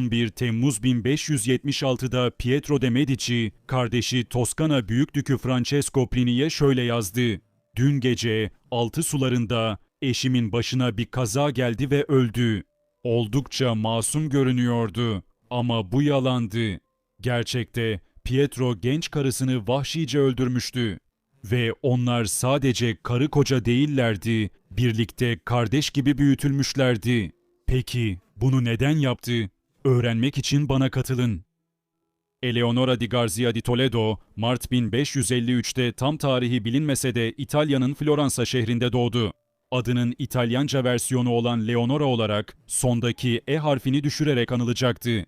11 Temmuz 1576'da Pietro de Medici, kardeşi Toskana Büyükdükü Francesco Plini'ye şöyle yazdı. Dün gece altı sularında eşimin başına bir kaza geldi ve öldü. Oldukça masum görünüyordu ama bu yalandı. Gerçekte Pietro genç karısını vahşice öldürmüştü. Ve onlar sadece karı koca değillerdi, birlikte kardeş gibi büyütülmüşlerdi. Peki bunu neden yaptı? Öğrenmek için bana katılın. Eleonora di Garzia di Toledo, Mart 1553'te tam tarihi bilinmese de İtalya'nın Floransa şehrinde doğdu. Adının İtalyanca versiyonu olan Leonora olarak sondaki E harfini düşürerek anılacaktı.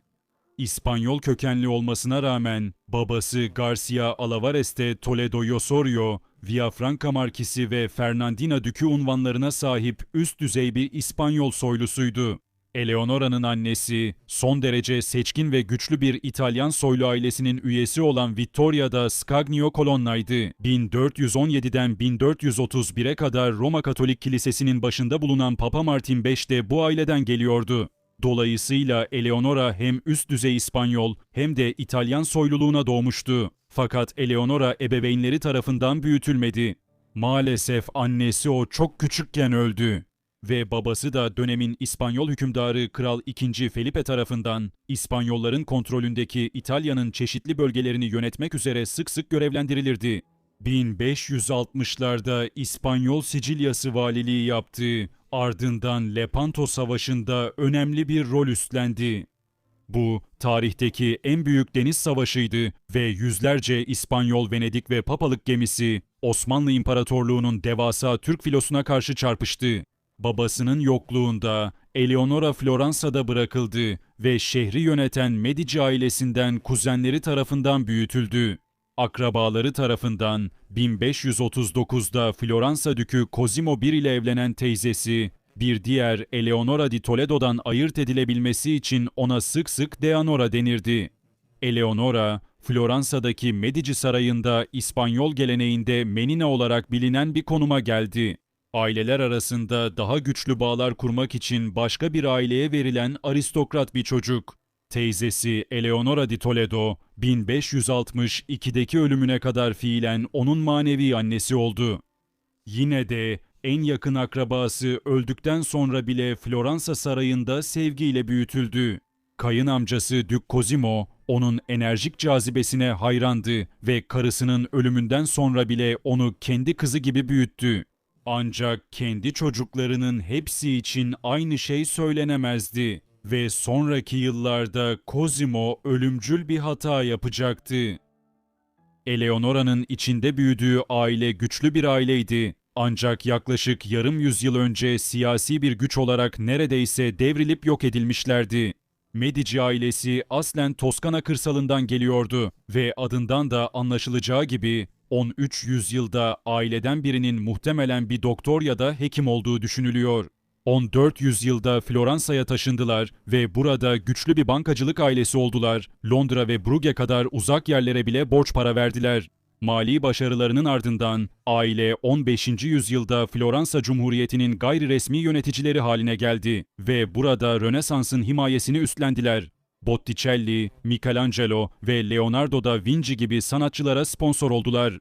İspanyol kökenli olmasına rağmen babası Garcia Alvarez de Toledo Yosorio, Villafranca Markisi ve Fernandina Dükü unvanlarına sahip üst düzey bir İspanyol soylusuydu. Eleonora'nın annesi, son derece seçkin ve güçlü bir İtalyan soylu ailesinin üyesi olan Vittoria da Scagnio Colonna'ydı. 1417'den 1431'e kadar Roma Katolik Kilisesi'nin başında bulunan Papa Martin V de bu aileden geliyordu. Dolayısıyla Eleonora hem üst düzey İspanyol hem de İtalyan soyluluğuna doğmuştu. Fakat Eleonora ebeveynleri tarafından büyütülmedi. Maalesef annesi o çok küçükken öldü ve babası da dönemin İspanyol hükümdarı Kral II. Felipe tarafından İspanyolların kontrolündeki İtalya'nın çeşitli bölgelerini yönetmek üzere sık sık görevlendirilirdi. 1560'larda İspanyol Sicilyası valiliği yaptı, ardından Lepanto Savaşı'nda önemli bir rol üstlendi. Bu tarihteki en büyük deniz savaşıydı ve yüzlerce İspanyol, Venedik ve Papalık gemisi Osmanlı İmparatorluğu'nun devasa Türk filosuna karşı çarpıştı. Babasının yokluğunda Eleonora Floransa'da bırakıldı ve şehri yöneten Medici ailesinden kuzenleri tarafından büyütüldü. Akrabaları tarafından 1539'da Floransa dükü Cosimo I ile evlenen teyzesi, bir diğer Eleonora di Toledo'dan ayırt edilebilmesi için ona sık sık Deanora denirdi. Eleonora, Floransa'daki Medici sarayında İspanyol geleneğinde Menina olarak bilinen bir konuma geldi. Aileler arasında daha güçlü bağlar kurmak için başka bir aileye verilen aristokrat bir çocuk. Teyzesi Eleonora di Toledo, 1562'deki ölümüne kadar fiilen onun manevi annesi oldu. Yine de en yakın akrabası öldükten sonra bile Floransa sarayında sevgiyle büyütüldü. Kayın amcası Dük Cosimo, onun enerjik cazibesine hayrandı ve karısının ölümünden sonra bile onu kendi kızı gibi büyüttü. Ancak kendi çocuklarının hepsi için aynı şey söylenemezdi ve sonraki yıllarda Cosimo ölümcül bir hata yapacaktı. Eleonora'nın içinde büyüdüğü aile güçlü bir aileydi. Ancak yaklaşık yarım yüzyıl önce siyasi bir güç olarak neredeyse devrilip yok edilmişlerdi. Medici ailesi aslen Toskana kırsalından geliyordu ve adından da anlaşılacağı gibi 13 yüzyılda aileden birinin muhtemelen bir doktor ya da hekim olduğu düşünülüyor. 14 yüzyılda Floransa'ya taşındılar ve burada güçlü bir bankacılık ailesi oldular. Londra ve Brugge kadar uzak yerlere bile borç para verdiler. Mali başarılarının ardından aile 15. yüzyılda Floransa Cumhuriyeti'nin gayri resmi yöneticileri haline geldi ve burada Rönesans'ın himayesini üstlendiler. Botticelli, Michelangelo ve Leonardo da Vinci gibi sanatçılara sponsor oldular.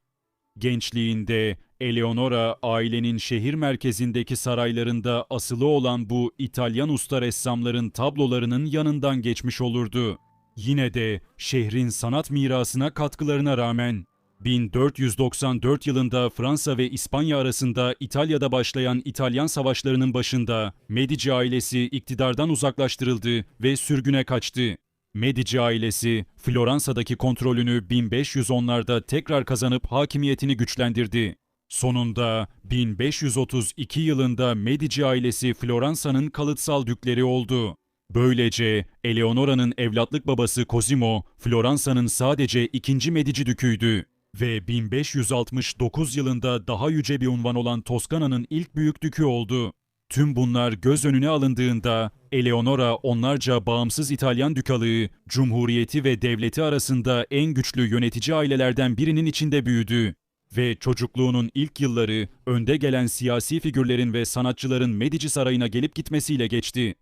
Gençliğinde Eleonora ailenin şehir merkezindeki saraylarında asılı olan bu İtalyan usta ressamların tablolarının yanından geçmiş olurdu. Yine de şehrin sanat mirasına katkılarına rağmen 1494 yılında Fransa ve İspanya arasında İtalya'da başlayan İtalyan savaşlarının başında Medici ailesi iktidardan uzaklaştırıldı ve sürgüne kaçtı. Medici ailesi Floransa'daki kontrolünü 1510'larda tekrar kazanıp hakimiyetini güçlendirdi. Sonunda 1532 yılında Medici ailesi Floransa'nın kalıtsal dükleri oldu. Böylece Eleonora'nın evlatlık babası Cosimo, Floransa'nın sadece ikinci Medici düküydü ve 1569 yılında daha yüce bir unvan olan Toskana'nın ilk büyük dükü oldu. Tüm bunlar göz önüne alındığında Eleonora onlarca bağımsız İtalyan dükalığı, cumhuriyeti ve devleti arasında en güçlü yönetici ailelerden birinin içinde büyüdü ve çocukluğunun ilk yılları önde gelen siyasi figürlerin ve sanatçıların Medici Sarayı'na gelip gitmesiyle geçti.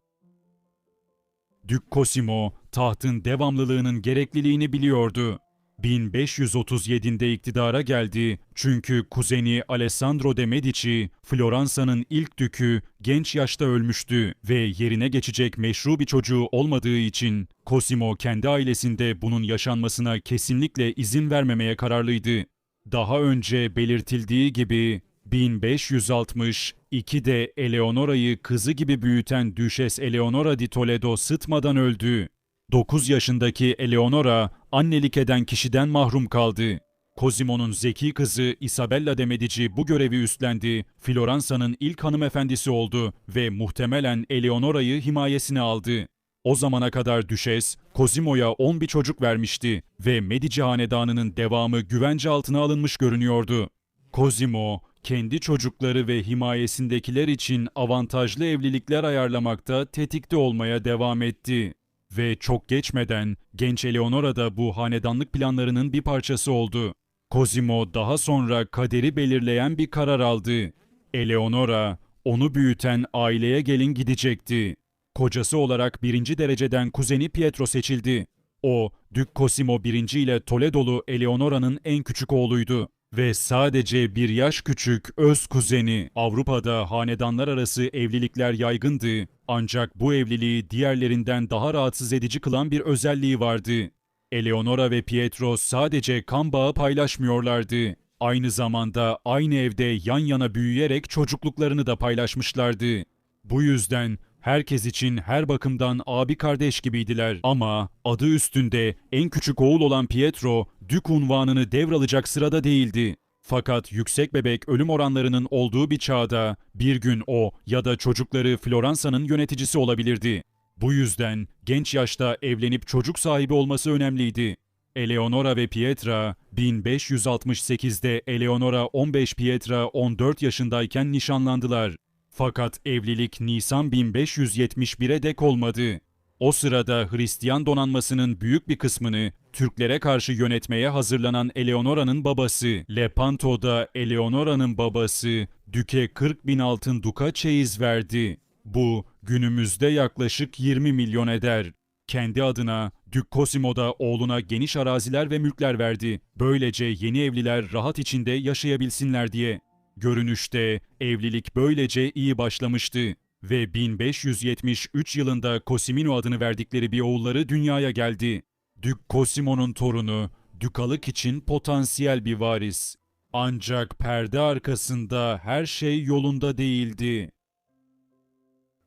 Dük Cosimo tahtın devamlılığının gerekliliğini biliyordu. 1537'de iktidara geldi çünkü kuzeni Alessandro de Medici, Floransa'nın ilk dükü genç yaşta ölmüştü ve yerine geçecek meşru bir çocuğu olmadığı için Cosimo kendi ailesinde bunun yaşanmasına kesinlikle izin vermemeye kararlıydı. Daha önce belirtildiği gibi 1562'de Eleonora'yı kızı gibi büyüten Düşes Eleonora di Toledo sıtmadan öldü. 9 yaşındaki Eleonora annelik eden kişiden mahrum kaldı. Cosimo'nun zeki kızı Isabella de Medici bu görevi üstlendi, Floransa'nın ilk hanımefendisi oldu ve muhtemelen Eleonora'yı himayesine aldı. O zamana kadar Düşes, Cosimo'ya 10 bir çocuk vermişti ve Medici hanedanının devamı güvence altına alınmış görünüyordu. Cosimo, kendi çocukları ve himayesindekiler için avantajlı evlilikler ayarlamakta tetikte olmaya devam etti. Ve çok geçmeden genç Eleonora da bu hanedanlık planlarının bir parçası oldu. Cosimo daha sonra kaderi belirleyen bir karar aldı. Eleonora, onu büyüten aileye gelin gidecekti. Kocası olarak birinci dereceden kuzeni Pietro seçildi. O, Dük Cosimo I ile Toledolu Eleonora'nın en küçük oğluydu ve sadece bir yaş küçük öz kuzeni. Avrupa'da hanedanlar arası evlilikler yaygındı ancak bu evliliği diğerlerinden daha rahatsız edici kılan bir özelliği vardı. Eleonora ve Pietro sadece kan bağı paylaşmıyorlardı. Aynı zamanda aynı evde yan yana büyüyerek çocukluklarını da paylaşmışlardı. Bu yüzden herkes için her bakımdan abi kardeş gibiydiler ama adı üstünde en küçük oğul olan Pietro, dük unvanını devralacak sırada değildi. Fakat yüksek bebek ölüm oranlarının olduğu bir çağda bir gün o ya da çocukları Floransa'nın yöneticisi olabilirdi. Bu yüzden genç yaşta evlenip çocuk sahibi olması önemliydi. Eleonora ve Pietra 1568'de Eleonora 15 Pietra 14 yaşındayken nişanlandılar. Fakat evlilik Nisan 1571'e dek olmadı. O sırada Hristiyan donanmasının büyük bir kısmını Türklere karşı yönetmeye hazırlanan Eleonora'nın babası, Lepanto'da Eleonora'nın babası Düke 40 bin altın duka çeyiz verdi. Bu günümüzde yaklaşık 20 milyon eder. Kendi adına Dük Cosimo da oğluna geniş araziler ve mülkler verdi. Böylece yeni evliler rahat içinde yaşayabilsinler diye. Görünüşte evlilik böylece iyi başlamıştı ve 1573 yılında Cosimino adını verdikleri bir oğulları dünyaya geldi. Dük Cosimo'nun torunu, dükalık için potansiyel bir varis. Ancak perde arkasında her şey yolunda değildi.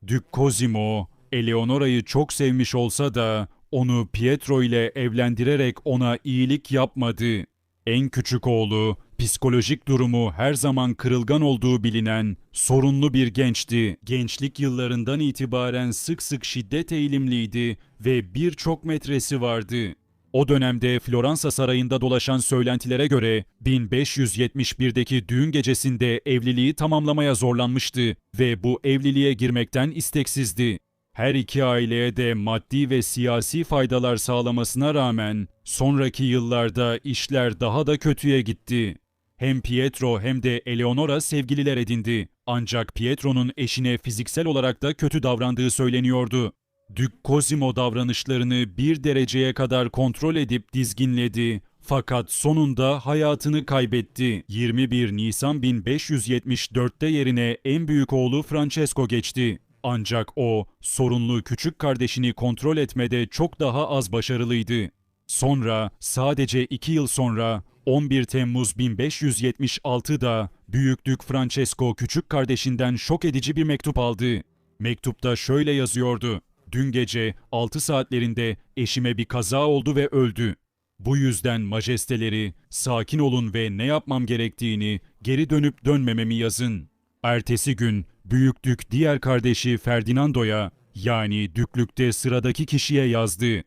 Dük Cosimo, Eleonora'yı çok sevmiş olsa da onu Pietro ile evlendirerek ona iyilik yapmadı. En küçük oğlu, psikolojik durumu her zaman kırılgan olduğu bilinen sorunlu bir gençti. Gençlik yıllarından itibaren sık sık şiddet eğilimliydi ve birçok metresi vardı. O dönemde Floransa sarayında dolaşan söylentilere göre 1571'deki düğün gecesinde evliliği tamamlamaya zorlanmıştı ve bu evliliğe girmekten isteksizdi. Her iki aileye de maddi ve siyasi faydalar sağlamasına rağmen sonraki yıllarda işler daha da kötüye gitti. Hem Pietro hem de Eleonora sevgililer edindi. Ancak Pietro'nun eşine fiziksel olarak da kötü davrandığı söyleniyordu. Dük Cosimo davranışlarını bir dereceye kadar kontrol edip dizginledi. Fakat sonunda hayatını kaybetti. 21 Nisan 1574'te yerine en büyük oğlu Francesco geçti. Ancak o sorunlu küçük kardeşini kontrol etmede çok daha az başarılıydı. Sonra sadece iki yıl sonra 11 Temmuz 1576'da Büyüklük Francesco küçük kardeşinden şok edici bir mektup aldı. Mektupta şöyle yazıyordu. Dün gece 6 saatlerinde eşime bir kaza oldu ve öldü. Bu yüzden majesteleri sakin olun ve ne yapmam gerektiğini geri dönüp dönmememi yazın. Ertesi gün büyüklük diğer kardeşi Ferdinando'ya yani düklükte sıradaki kişiye yazdı.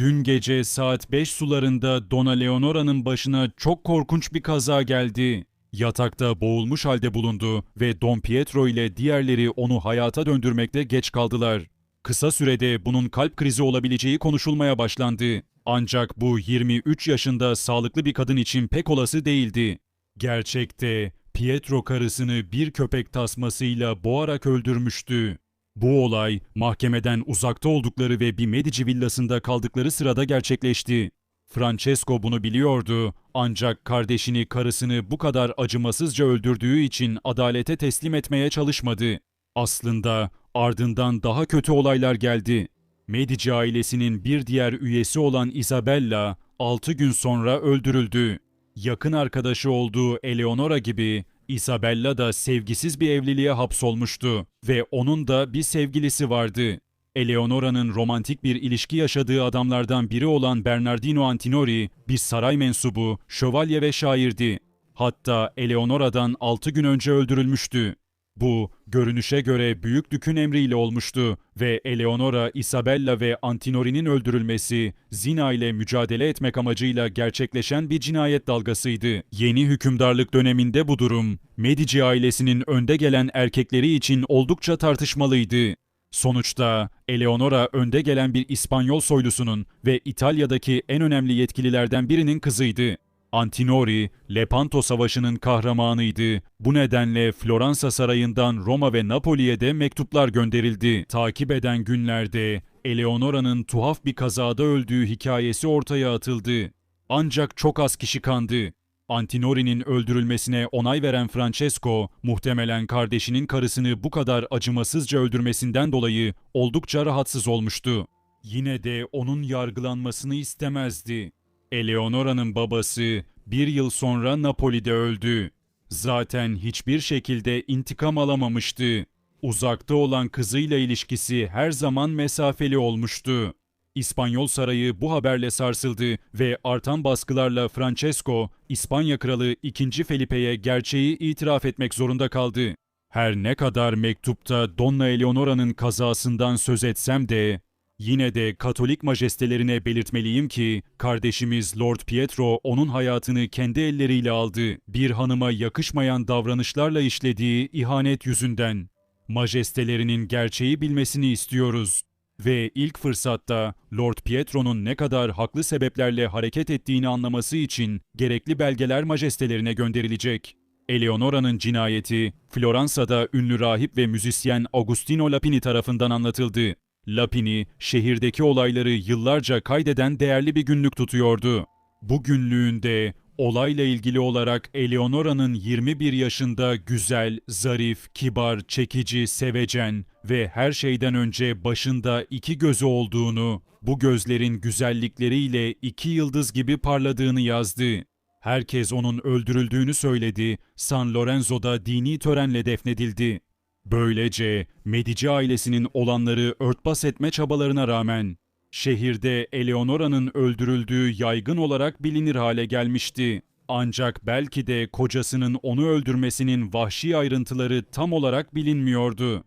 Dün gece saat 5 sularında Dona Leonora'nın başına çok korkunç bir kaza geldi. Yatakta boğulmuş halde bulundu ve Don Pietro ile diğerleri onu hayata döndürmekte geç kaldılar. Kısa sürede bunun kalp krizi olabileceği konuşulmaya başlandı. Ancak bu 23 yaşında sağlıklı bir kadın için pek olası değildi. Gerçekte Pietro karısını bir köpek tasmasıyla boğarak öldürmüştü. Bu olay mahkemeden uzakta oldukları ve bir Medici villasında kaldıkları sırada gerçekleşti. Francesco bunu biliyordu ancak kardeşini karısını bu kadar acımasızca öldürdüğü için adalete teslim etmeye çalışmadı. Aslında ardından daha kötü olaylar geldi. Medici ailesinin bir diğer üyesi olan Isabella 6 gün sonra öldürüldü. Yakın arkadaşı olduğu Eleonora gibi Isabella da sevgisiz bir evliliğe hapsolmuştu ve onun da bir sevgilisi vardı. Eleonora'nın romantik bir ilişki yaşadığı adamlardan biri olan Bernardino Antinori bir saray mensubu, şövalye ve şairdi. Hatta Eleonora'dan 6 gün önce öldürülmüştü. Bu, görünüşe göre Büyük Dük'ün emriyle olmuştu ve Eleonora, Isabella ve Antinori'nin öldürülmesi, zina ile mücadele etmek amacıyla gerçekleşen bir cinayet dalgasıydı. Yeni hükümdarlık döneminde bu durum, Medici ailesinin önde gelen erkekleri için oldukça tartışmalıydı. Sonuçta Eleonora önde gelen bir İspanyol soylusunun ve İtalya'daki en önemli yetkililerden birinin kızıydı. Antinori, Lepanto Savaşı'nın kahramanıydı. Bu nedenle Floransa Sarayı'ndan Roma ve Napoli'ye de mektuplar gönderildi. Takip eden günlerde Eleonora'nın tuhaf bir kazada öldüğü hikayesi ortaya atıldı. Ancak çok az kişi kandı. Antinori'nin öldürülmesine onay veren Francesco, muhtemelen kardeşinin karısını bu kadar acımasızca öldürmesinden dolayı oldukça rahatsız olmuştu. Yine de onun yargılanmasını istemezdi. Eleonora'nın babası bir yıl sonra Napoli'de öldü. Zaten hiçbir şekilde intikam alamamıştı. Uzakta olan kızıyla ilişkisi her zaman mesafeli olmuştu. İspanyol sarayı bu haberle sarsıldı ve artan baskılarla Francesco, İspanya kralı 2. Felipe'ye gerçeği itiraf etmek zorunda kaldı. Her ne kadar mektupta Donna Eleonora'nın kazasından söz etsem de Yine de Katolik majestelerine belirtmeliyim ki kardeşimiz Lord Pietro onun hayatını kendi elleriyle aldı. Bir hanıma yakışmayan davranışlarla işlediği ihanet yüzünden. Majestelerinin gerçeği bilmesini istiyoruz. Ve ilk fırsatta Lord Pietro'nun ne kadar haklı sebeplerle hareket ettiğini anlaması için gerekli belgeler majestelerine gönderilecek. Eleonora'nın cinayeti Floransa'da ünlü rahip ve müzisyen Agostino Lapini tarafından anlatıldı. Lapini, şehirdeki olayları yıllarca kaydeden değerli bir günlük tutuyordu. Bu günlüğünde olayla ilgili olarak Eleonora'nın 21 yaşında güzel, zarif, kibar, çekici, sevecen ve her şeyden önce başında iki gözü olduğunu, bu gözlerin güzellikleriyle iki yıldız gibi parladığını yazdı. Herkes onun öldürüldüğünü söyledi, San Lorenzo'da dini törenle defnedildi. Böylece Medici ailesinin olanları örtbas etme çabalarına rağmen şehirde Eleonora'nın öldürüldüğü yaygın olarak bilinir hale gelmişti. Ancak belki de kocasının onu öldürmesinin vahşi ayrıntıları tam olarak bilinmiyordu.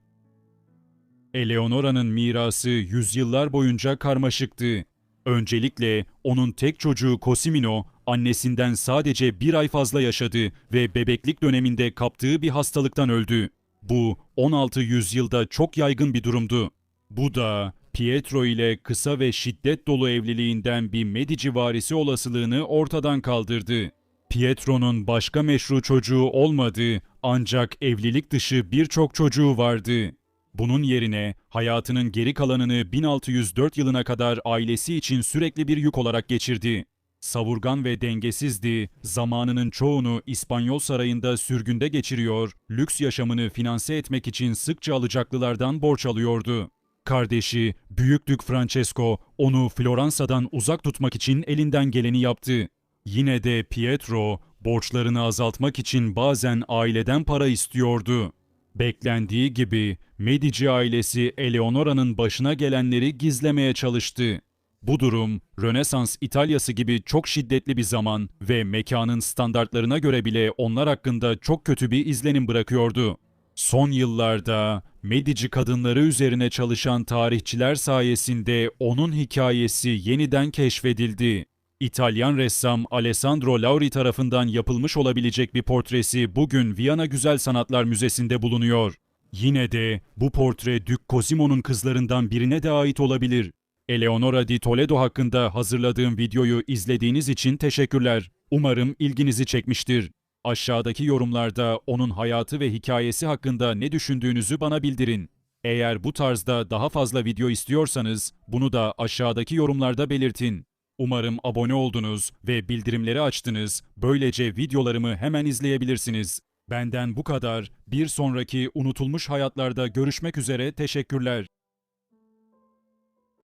Eleonora'nın mirası yüzyıllar boyunca karmaşıktı. Öncelikle onun tek çocuğu Cosimino annesinden sadece bir ay fazla yaşadı ve bebeklik döneminde kaptığı bir hastalıktan öldü. Bu 16 yüzyılda çok yaygın bir durumdu. Bu da Pietro ile kısa ve şiddet dolu evliliğinden bir Medici varisi olasılığını ortadan kaldırdı. Pietro'nun başka meşru çocuğu olmadı ancak evlilik dışı birçok çocuğu vardı. Bunun yerine hayatının geri kalanını 1604 yılına kadar ailesi için sürekli bir yük olarak geçirdi. Savurgan ve dengesizdi, zamanının çoğunu İspanyol sarayında sürgünde geçiriyor, lüks yaşamını finanse etmek için sıkça alacaklılardan borç alıyordu. Kardeşi, Büyüklük Francesco, onu Floransa'dan uzak tutmak için elinden geleni yaptı. Yine de Pietro, borçlarını azaltmak için bazen aileden para istiyordu. Beklendiği gibi Medici ailesi Eleonora'nın başına gelenleri gizlemeye çalıştı. Bu durum, Rönesans İtalyası gibi çok şiddetli bir zaman ve mekanın standartlarına göre bile onlar hakkında çok kötü bir izlenim bırakıyordu. Son yıllarda Medici kadınları üzerine çalışan tarihçiler sayesinde onun hikayesi yeniden keşfedildi. İtalyan ressam Alessandro Lauri tarafından yapılmış olabilecek bir portresi bugün Viyana Güzel Sanatlar Müzesi'nde bulunuyor. Yine de bu portre Dük Cosimo'nun kızlarından birine de ait olabilir. Eleonora di Toledo hakkında hazırladığım videoyu izlediğiniz için teşekkürler. Umarım ilginizi çekmiştir. Aşağıdaki yorumlarda onun hayatı ve hikayesi hakkında ne düşündüğünüzü bana bildirin. Eğer bu tarzda daha fazla video istiyorsanız bunu da aşağıdaki yorumlarda belirtin. Umarım abone oldunuz ve bildirimleri açtınız. Böylece videolarımı hemen izleyebilirsiniz. Benden bu kadar. Bir sonraki unutulmuş hayatlarda görüşmek üzere. Teşekkürler.